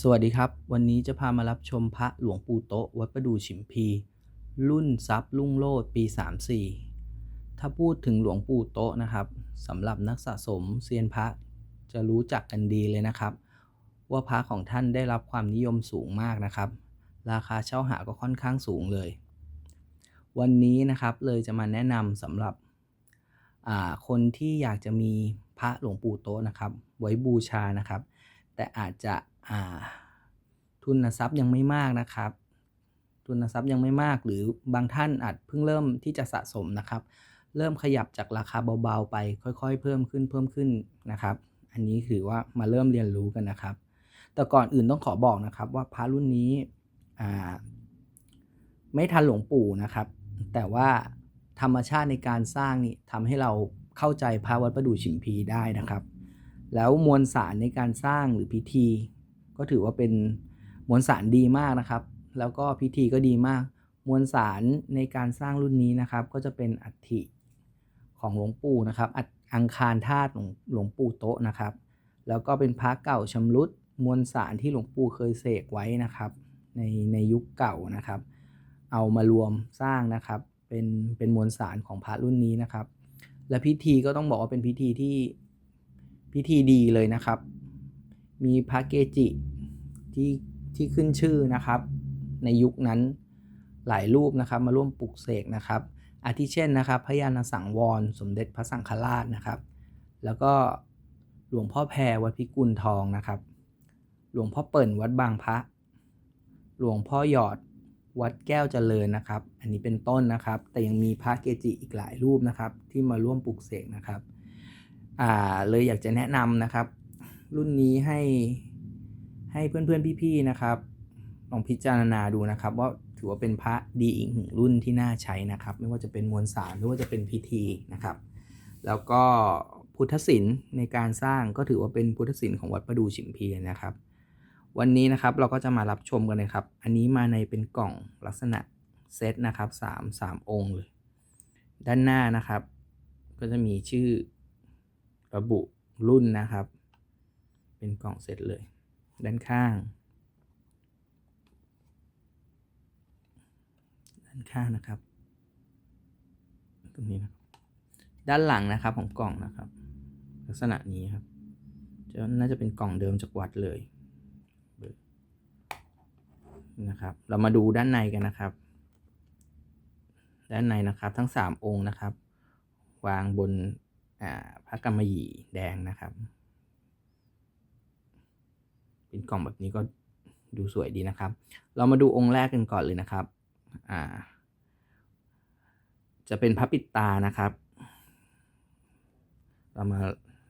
สวัสดีครับ วันนี้จะพามารับชมพระหลวงปู่โตะวัดประดู่ฉิมพี รุ่นทรัพย์ลุ่งโลดปี 34 ถ้าพูดถึงหลวงปู่โตะนะครับสำหรับนักสะสมเซียนพระจะรู้จักกันดีเลยนะครับ ว่าพระของท่านได้รับความนิยมสูงมากนะครับ ราคาเช่าหาก็ค่อนข้างสูงเลย วันนี้นะครับเลยจะมาแนะนำสำหรับคนที่อยากจะมีพระหลวงปู่โตะนะครับ ไว้บูชานะครับ แต่อาจจะ ทุนทรัพย์ยังไม่มากนะครับ ทุนทรัพย์ยังไม่มากหรือบางท่านอาจเพิ่งเริ่มที่จะสะสมนะครับ เริ่มขยับจากราคาเบาๆไป ค่อยๆ เพิ่มขึ้นเพิ่มขึ้นนะครับ อันนี้คือว่ามาเริ่มเรียนรู้กันนะครับ แต่ก่อนอื่นต้องขอบอกนะครับ ว่าพระรุ่นนี้ไม่ทันหลวงปู่นะครับ แต่ว่าธรรมชาติในการสร้างนี่ทำให้เราเข้าใจพระวัดประดู่ฉิมพีได้นะครับ แล้วมวลสารในการสร้างหรือพิธี ก็ถือว่าเป็นมวลสารดีมากนะครับ แล้วก็พิธีก็ดีมาก มวลสารในการสร้างรุ่นนี้นะครับ ก็จะเป็นอัฐิของหลวงปู่นะครับ อัฐอังคารธาตุหลวงปู่โตะนะครับ แล้วก็เป็นพระเก่าชำรุดมวลสารที่หลวงปู่เคยเสกไว้นะครับ ในในยุคเก่านะครับ เอามารวมสร้างนะครับ เป็นเป็นมวลสารของพระรุ่นนี้นะครับ และพิธีก็ต้องบอกว่าเป็นพิธีที่พิธีดีเลยนะครับ มีพระเกจิ ที่ที่ขึ้นชื่อนะครับ ในยุคนั้นหลายรูปนะครับมาร่วมปลุกเสกนะครับ อาทิเช่นนะครับ พระยาณสังวร สมเด็จพระสังฆราชนะครับ แล้วก็หลวงพ่อแพรวัดพิกุลทองนะครับ หลวงพ่อเปิ่นวัดบางพระ หลวงพ่อหยอดวัดแก้วเจริญนะครับ อันนี้เป็นต้นนะครับ แต่ยังมีพระเกจิอีกหลายรูปนะครับ ที่มาร่วมปลุกเสกนะครับ อ่าเลยอยากจะแนะนำนะครับ รุ่นนี้ให้ ให้เพื่อนๆพี่ๆนะครับลองพิจารณาดูนะครับว่าถือว่าเป็นพระดีอีกหนึ่งรุ่นที่น่าใช้นะครับ ไม่ว่าจะเป็นมวลสารหรือว่าจะเป็นพิธีนะครับ แล้วก็พุทธศิลป์ในการสร้างก็ถือว่าเป็นพุทธศิลป์ของวัดประดู่ฉิมพีนะครับ วันนี้นะครับเราก็จะมารับชมกันเลยครับ อันนี้มาในเป็นกล่องลักษณะเซตนะครับสามสามองค์เลย ด้านหน้านะครับ ก็จะมีชื่อระบุรุ่นนะครับ เป็นกล่องเซตเลย ด้านข้าง ด้านข้างนะครับ ตรงนี้นะด้านหลังนะครับของกล่องนะครับ ลักษณะนี้ครับจะน่าจะเป็นกล่องเดิมจากวัดเลยนะครับ เรามาดูด้านในกันนะครับ ด้านในนะครับทั้ง 3 องค์นะครับ วางบนพระกำมะหยี่แดงนะครับ เป็นกล่องแบบนี้ก็ดูสวยดีนะครับ เรามาดูองค์แรกกันก่อนเลยนะครับ อ่า จะเป็นพระปิดตานะครับ เรามา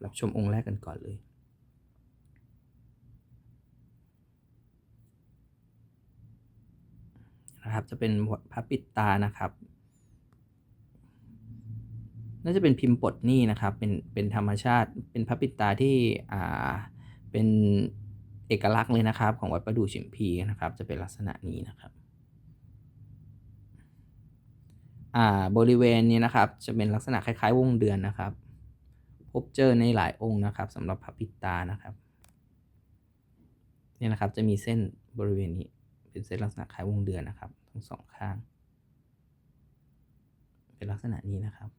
รับชมองค์แรกกันก่อนเลยนะครับจะเป็นพระปิดตานะครับ น่าจะเป็นพิมพ์ปดนี้นะครับ เป็นเป็นธรรมชาติ เป็นพระปิดตาที่อ่าเป็น เอกลักษณ์เลยนะครับ ของวัดประดู่ฉิมพีนะครับ จะเป็นลักษณะนี้นะครับอ่าบริเวณนี้นะครับ จะเป็นลักษณะคล้าย ๆ วงเดือนนะครับ พบเจอในหลายองค์นะครับสำหรับพระปิตานะครับนี่นะครับจะมีเส้นบริเวณนี้เป็นเส้นลักษณะคล้ายวงเดือนนะครับ ทั้งสองข้าง เป็นลักษณะนี้นะครับ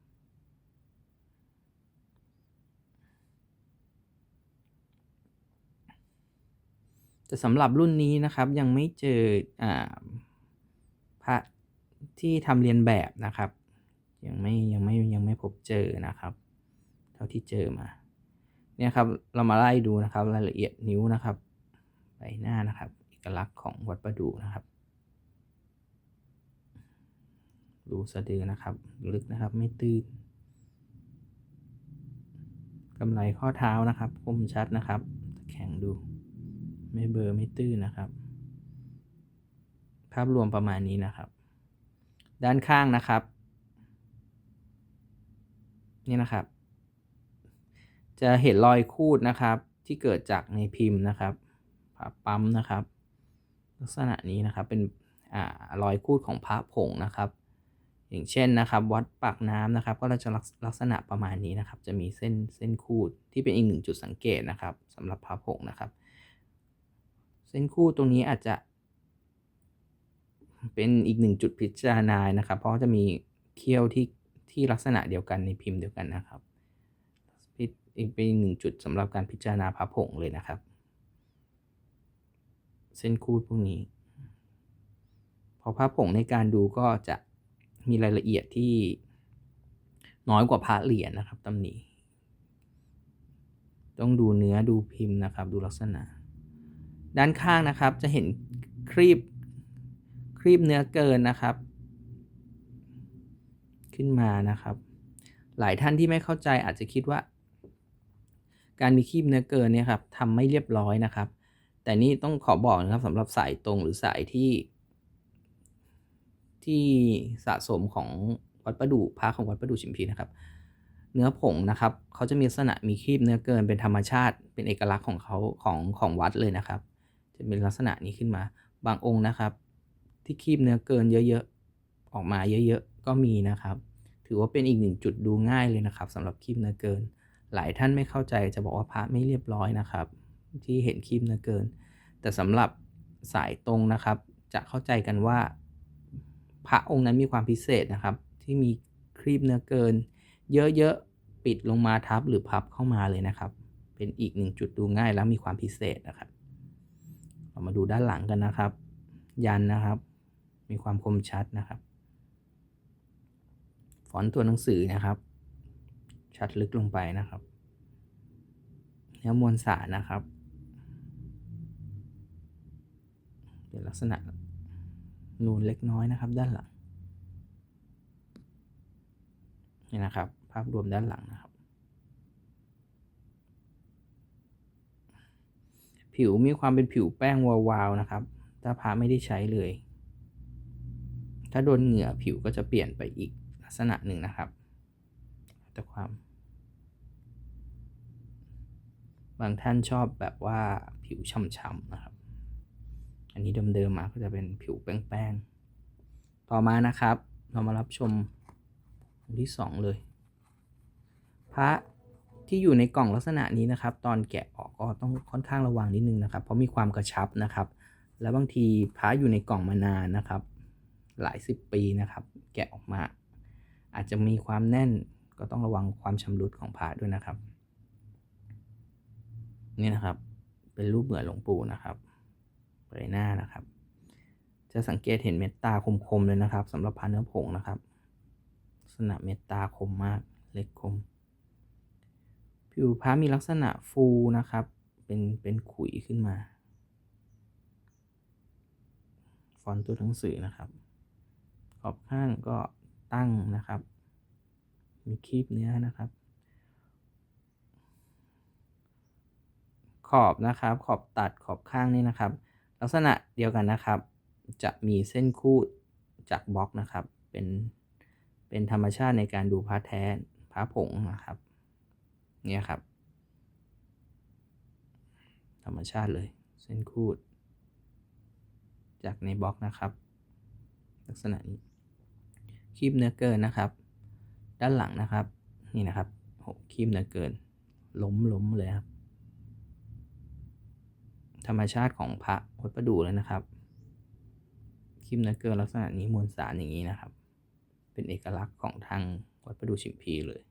แต่สำหรับรุ่นนี้นะครับยังไม่เจออพระที่ทำเรียนแบบนะครับ ยังไม่ยังไม่ยังไม่พบเจอนะครับ เท่าที่เจอมาเนี่ยครับเรามาไล่ดูนะครับรายละเอียดนิ้วนะครับใบหน้านะครับเอกลักษณ์ของวัดประดูนะครับดูสะดือนะครับ ลึกนะครับไม่ตื้นกำไรข้อเท้านะครับคมชัดนะครับแข็งดู ไม่เบอร์ไม่ตื้นนะครับ ภาพรวมประมาณนี้นะครับ ด้านข้างนะครับ นี่นะครับ จะเห็นรอยคูดนะครับ ที่เกิดจากในพิมพ์นะครับปั๊มนะครับ ลักษณะนี้นะครับเป็นอ่ารอยคูดของพระผงนะครับ อย่างเช่นนะครับ วัดปากน้ำนะครับ ก็จะลักษณะประมาณนี้นะครับ จะมีเส้นเส้นคูดที่เป็นอีกหนึ่งจุดสังเกตนะครับสำหรับพระผงนะครับ เส้นคู่ตรงนี้อาจจะ เป็นอีกหนึ่งจุดพิจารณานะครับ เพราะจะมีเขี้ยวที่ที่ลักษณะเดียวกันในพิมพ์เดียวกันนะครับอีกเป็นหนึ่งจุดสำหรับการพิจารณาพระผงเลยนะครับ เส้นคูดพวกนี้พอพระผงในการดูก็จะมีรายละเอียดที่น้อยกว่าพระเหรียญนะครับตำหนิต้องดูเนื้อดูพิมพ์นะครับ ดูลักษณะ ด้านข้างนะครับจะเห็นครีบครีบเนื้อเกินนะครับ ขึ้นมานะครับ หลายท่านที่ไม่เข้าใจอาจจะคิดว่า การมีครีบเนื้อเกินเนี่ยครับทำไม่เรียบร้อยนะครับ แต่นี่ต้องขอบอกนะครับสำหรับสายตรงหรือสายที่ ที่สะสมของวัดประดู่พระของวัดประดู่ชิมพีนะครับ เนื้อผงนะครับเขาจะมีลักษณะมีครีบเนื้อเกินเป็นธรรมชาติ เป็นเอกลักษณ์ของเขาของของวัดเลยนะครับ จะเป็นลักษณะนี้ขึ้นมา บางองค์นะครับ ที่ครีบเนื้อเกินเยอะๆ ออกมาเยอะๆ ก็มีนะครับ ถือว่าเป็นอีกหนึ่งจุดดูง่ายเลยนะครับสำหรับครีบเนื้อเกิน หลายท่านไม่เข้าใจจะบอกว่าพระไม่เรียบร้อยนะครับ ที่เห็นครีบเนื้อเกิน แต่สำหรับสายตรงนะครับ จะเข้าใจกันว่า พระองค์นั้นมีความพิเศษนะครับ ที่มีครีบเนื้อเกิน เยอะๆ ปิดลงมาทับหรือพับเข้ามาเลยนะครับ เป็นอีกหนึ่งจุดดูง่ายแล้วมีความพิเศษนะครับ เรามาดูด้านหลังกันนะครับ ยันนะครับ มีความคมชัดนะครับ ฟอนต์ตัวหนังสือนะครับ ชัดลึกลงไปนะครับ เนื้อมวลสารนะครับเป็นลักษณะนูนเล็กน้อยนะครับ ด้านหลังนี่นะครับ ภาพรวมด้านหลังนะครับ ผิวมีความเป็นผิวแป้งวาวๆนะครับ ถ้าพาไม่ได้ใช้เลย ถ้าโดนเหงื่อผิวก็จะเปลี่ยนไปอีกลักษณะหนึ่งนะครับ แต่ความ บางท่านชอบแบบว่าผิวช่ำๆนะครับ อันนี้เดิมๆมาก็จะเป็นผิวแป้งๆ ต่อมานะครับ เรามารับชมองที่2เลย พระ ที่อยู่ในกล่องลักษณะนี้นะครับ ตอนแกะออกก็ต้องค่อนข้างระวังนิดนึงนะครับ เพราะมีความกระชับนะครับ แล้วบางทีพระอยู่ในกล่องมานานนะครับ หลายสิบปีนะครับ แกะออกมา อาจจะมีความแน่นก็ต้องระวังความชำรุดของพระด้วยนะครับนี่นะครับ เป็นรูปเหมือนหลวงปู่นะครับใบหน้านะครับ จะสังเกตเห็นเม็ดตาคมๆเลยนะครับสำหรับพระเนื้อผงนะครับลักษณะเม็ดตาคมมากเล็กคม ผิวพระมีลักษณะฟูนะครับ เป็นเป็นขุยขึ้นมา ฟอนต์ตัวหนังสือนะครับ ขอบข้างก็ตั้งนะครับ มีคีบเนื้อนะครับ ขอบนะครับ ขอบตัดขอบข้างนี่นะครับ ลักษณะเดียวกันนะครับ จะมีเส้นคูดจากบล็อกนะครับ เป็นเป็นธรรมชาติในการดูพระแท้พระผงนะครับ เนี่ยครับ ธรรมชาติเลย เส้นคูด จากในบล็อกนะครับ ลักษณะนี้คีบเนื้อเกินนะครับ ด้านหลังนะครับนี่นะครับโหคีบเนื้อเกิน ล้มล้มเลยครับ ธรรมชาติของพระวัดประดู่เลยนะครับคีบเนื้อเกินลักษณะนี้มวลสารอย่างนี้นะครับ เป็นเอกลักษณ์ของทางวัดประดู่ชิมพีเลย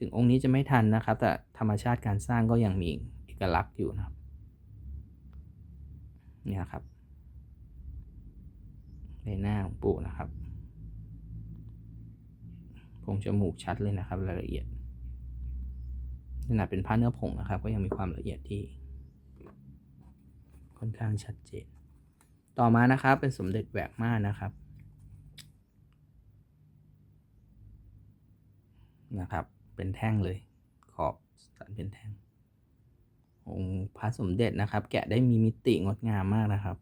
ถึงองค์นี้จะไม่ทันนะครับ แต่ธรรมชาติการสร้างก็ยังมีเอกลักษณ์อยู่นะครับเนี่ยครับใบหน้าของปู่นะครับโพงจมูกชัดเลยนะครับรายละเอียดขนาดเป็นผ้าเนื้อผงนะครับ ก็ยังมีความละเอียดที่ค่อนข้างชัดเจน ต่อมานะครับเป็นสมเด็จแหวกม่านนะครับนะครับ เป็นแท่งเลย ขอบสันเป็นแท่งองค์พระสมเด็จนะครับ แกะได้มีมิติงดงามมากนะครับ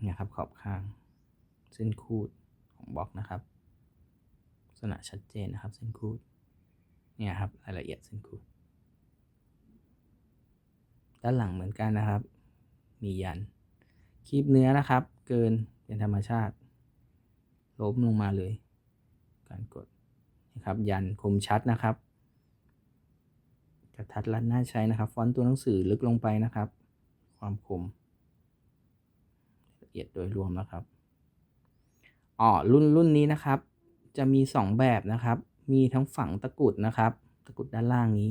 เนี่ยครับขอบข้าง เส้นคูดของบล็อกนะครับลักษณะชัดเจนนะครับ เส้นคูดเนี่ยครับรายละเอียดเส้นคูดด้านหลังเหมือนกันนะครับ มียันคีบเนื้อนะครับ เกินเป็นธรรมชาติล้มลงมาเลย การกด นะครับ ยันคมชัดนะครับกระทัดรัดน่าใช้นะครับ ฟอนต์ตัวหนังสือลึกลงไปนะครับ ความคมละเอียดโดยรวมนะครับอ๋อรุ่นรุ่นนี้นะครับ จะมี 2 แบบนะครับ มีทั้งฝังตะกุดนะครับ ตะกุดด้านล่างนี้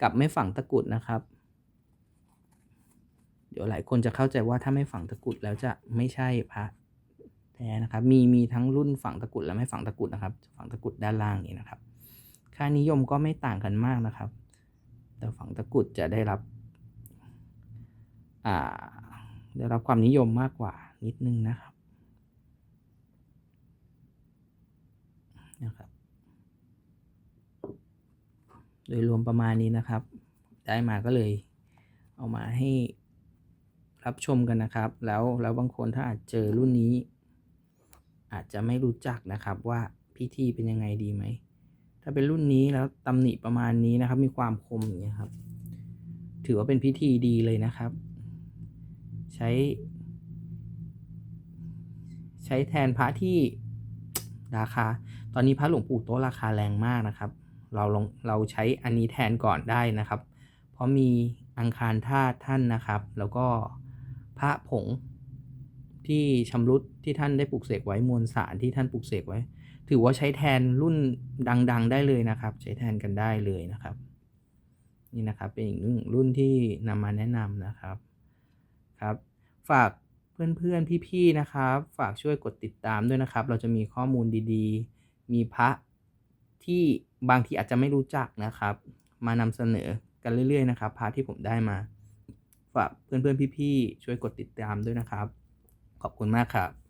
กับไม่ฝังตะกุดนะครับ เดี๋ยวหลายคนจะเข้าใจว่าถ้าไม่ฝังตะกุดแล้วจะไม่ใช่พระ แท้นะครับ มีมีทั้งรุ่นฝังตะกุดและไม่ฝังตะกุดนะครับ ฝังตะกุดด้านล่างนี้นะครับ ค่านิยมก็ไม่ต่างกันมากนะครับ แต่ฝังตะกุดจะได้รับได้รับความนิยมมากกว่านิดนึงนะครับนะครับ โดยรวมประมาณนี้นะครับ ได้มาก็เลยเอามาให้รับชมกันนะครับ แล้วแล้วบางคนถ้าอาจเจอรุ่นนี้ อาจจะไม่รู้จักนะครับว่าพิธีเป็นยังไงดีไหม ถ้าเป็นรุ่นนี้แล้วตำหนิประมาณนี้นะครับ มีความคมอย่างเงี้ยครับ ถือว่าเป็นพิธีดีเลยนะครับ ใช้ ใช้แทนพระที่ราคา ตอนนี้พระหลวงปู่โตราคาแรงมากนะครับ เราลองเราใช้อันนี้แทนก่อนได้นะครับ เพราะมีอังคารธาตุท่านนะครับ แล้วก็พระผง ที่ชำรุดที่ท่านได้ปลูกเสกไว้มวลสารที่ท่านปลูกเสกไว้ ถือว่าใช้แทนรุ่นดัง ๆ ได้เลยนะครับ ใช้แทนกันได้เลยนะครับ นี่นะครับเป็นอีกหนึ่งรุ่นที่นำมาแนะนำนะครับครับ ฝากเพื่อนๆพี่ๆนะครับ ฝากช่วยกดติดตามด้วยนะครับ เราจะมีข้อมูลดีๆ มีพระที่บางทีอาจจะไม่รู้จักนะครับ มานำเสนอกันเรื่อย ๆ นะครับพระที่ผมได้มา ฝากเพื่อนๆพี่ๆช่วยกดติดตามด้วยนะครับ ขอบคุณมากครับ